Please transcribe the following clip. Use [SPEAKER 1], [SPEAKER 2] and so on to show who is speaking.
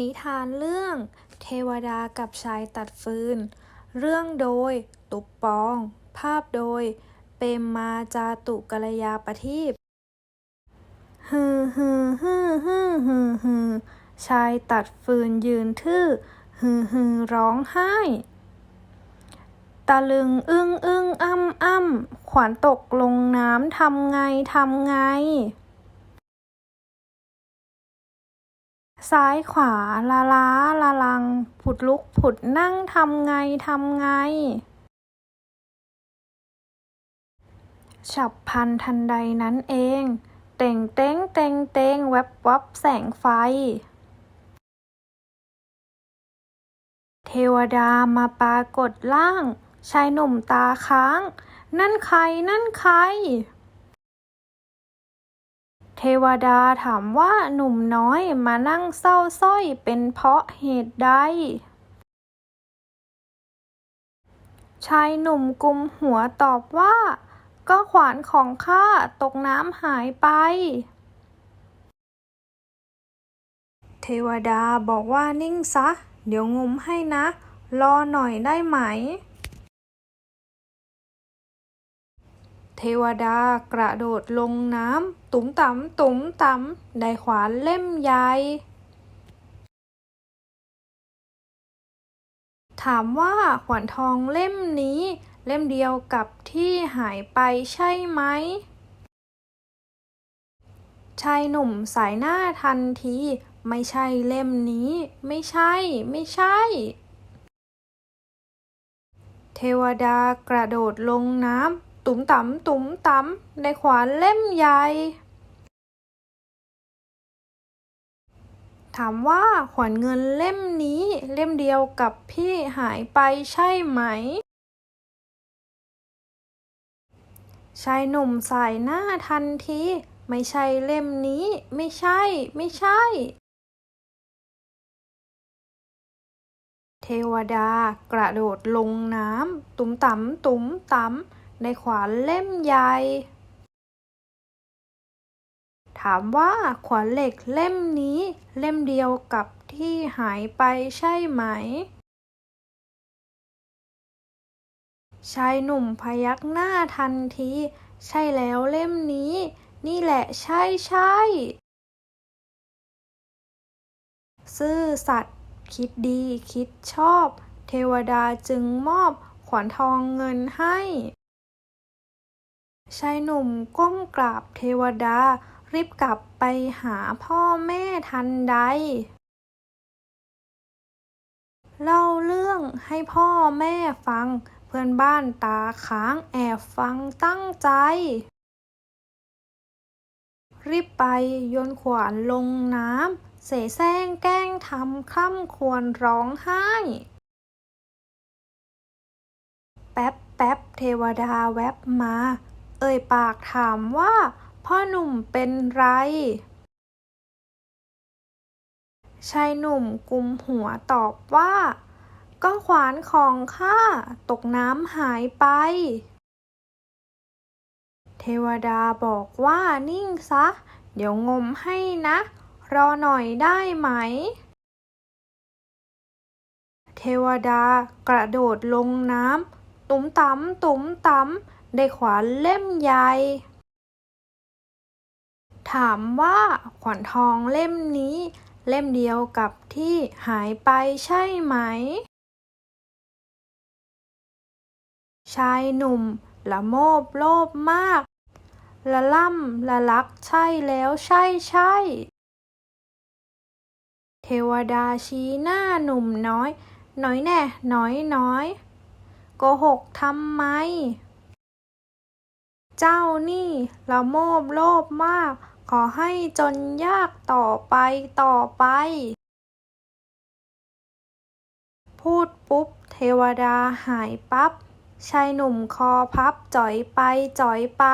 [SPEAKER 1] นิทานเรื่อง เทวดากับชายตัดฟืน เรื่องโดย ตุบปอง ภาพโดย เปรมมาจาตุกัลยาประทีปฮือฮือฮือฮือฮือฮือชายตัดฟืนยืนทื่อฮือฮือร้องไห้ ตะลึงอึ้งอึ้งอ้ำอ้ำขวัญตกลงน้ำทำไงทำไง ซ้ายขวาละล้าละลัง ผุดลุกผุดนั่งทำไงทำไง ฉับพันทันใดนั้นเอง เต่งเต้งเต็งเต็งแวบวับแสงไฟ เทวดามาปรากฏร่าง ชายหนุ่มตาค้าง นั่นใครนั่นใคร เทวดาถามว่าหนุ่มน้อยมานั่งเศร้าสร้อยเป็นเพราะเหตุใด ชายหนุ่มกุมหัวตอบว่า ก็ขวานของข้าตกน้ำหายไป เทวดาบอกว่านิ่งซะ เดี๋ยวงมให้นะ รอหน่อยได้ไหม เทวดากระโดดลงน้ำตุ๋มต่ำตุ๋มต่ำได้ขวานเล่มใหญ่ถามว่าขวานทองเล่มนี้ เล่มเดียวกับที่หายไปใช่ไหมชายหนุ่มสายหน้าทันที ไม่ใช่เล่มนี้ ไม่ใช่ ไม่ใช่ เทวดากระโดดลงน้ำ ตุ๋มต่ำตุ๋มต่ำในขวานเล่มใหญ่ ถามว่าขวานเงินเล่มนี้ เล่มเดียวกับพี่หายไปใช่ไหม ชายหนุ่มสายหน้าทันที ไม่ใช่เล่มนี้ ไม่ใช่ ไม่ใช่ เทวดากระโดดลงน้ำ ตุ๋มต่ำตุ๋มต่ำ ในขวานเล่มใหญ่ ถามว่าขวานเหล็กเล่มนี้ เล่มเดียวกับที่หายไปใช่ไหม ชายหนุ่มพยักหน้าทันที ใช่แล้วเล่มนี้ นี่แหละใช่ใช่ซื่อสัตย์คิดดีคิดชอบ เทวดาจึงมอบขวานทองเงินให้ ชายหนุ่มก้มกราบเทวดา รีบกลับไปหาพ่อแม่ทันใด เล่าเรื่องให้พ่อแม่ฟัง เพื่อนบ้านตาค้างแอบฟังตั้งใจ รีบไปโยนขวานลงน้ำ เสแสร้งแกล้งทำคร่ำควรร้องไห้ แป๊บแป๊บเทวดาแวบมา เอ่ยปากถามว่า พ่อหนุ่มเป็นไร ชายหนุ่มกุมหัวตอบว่า ก็ขวานของข้าตกน้ำหายไป เทวดาบอกว่านิ่งซะ เดี๋ยวงมให้นะ รอหน่อยได้ไหมเทวดากระโดดลงน้ำ ตุ๋มต่ำตุ๋มต่ำ ได้ขวานเล่มใหญ่ ถามว่าขวานทองเล่มนี้ เล่มเดียวกับที่หายไปใช่ไหม ชายหนุ่มละโมบโลภมาก ละล่ำละลักใช่แล้วใช่ใช่ เทวดาชี้หน้าหนุ่มน้อย น้อยแน่ น้อยน้อยโกหกทำไม เจ้านี่ละโมบโลภมาก ขอให้จนยากต่อไปต่อไป พูดปุ๊บ เทวดาหายปับ๊บชายหนุ่มคอพับจ่อยไปจ่อยไป